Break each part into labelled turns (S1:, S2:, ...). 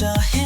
S1: to him.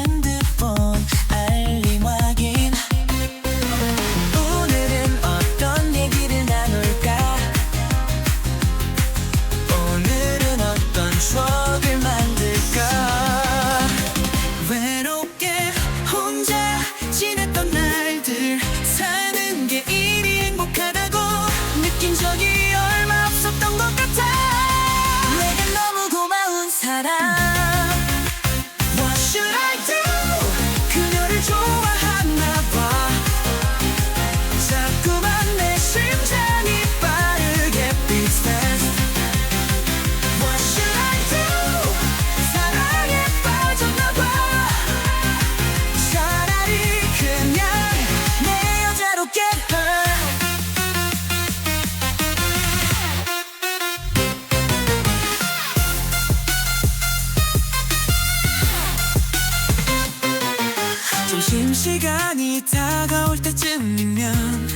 S1: 올 때쯤이면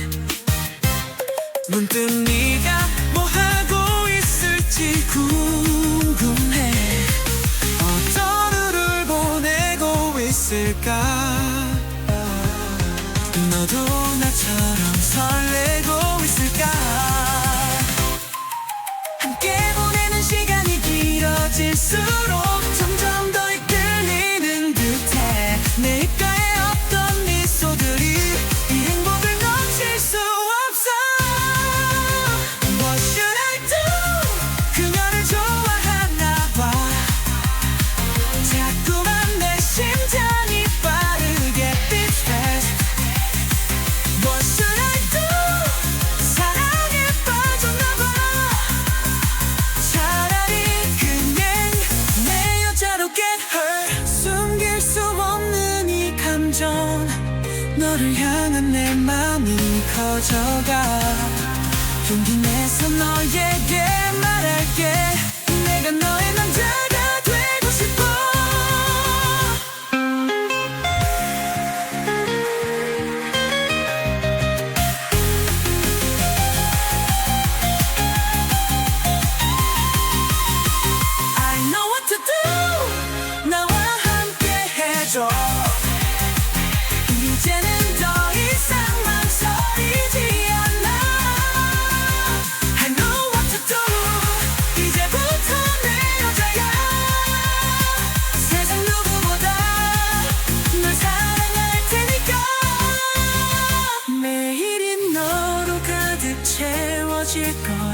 S1: 문득 네가 뭐 하고 있을지 궁금해. 어떤 하루를 보내고 있을까? 너도 나처럼 설레 이 감정 너를 향한 내 마음이 커져가 용기 내서 너의 借口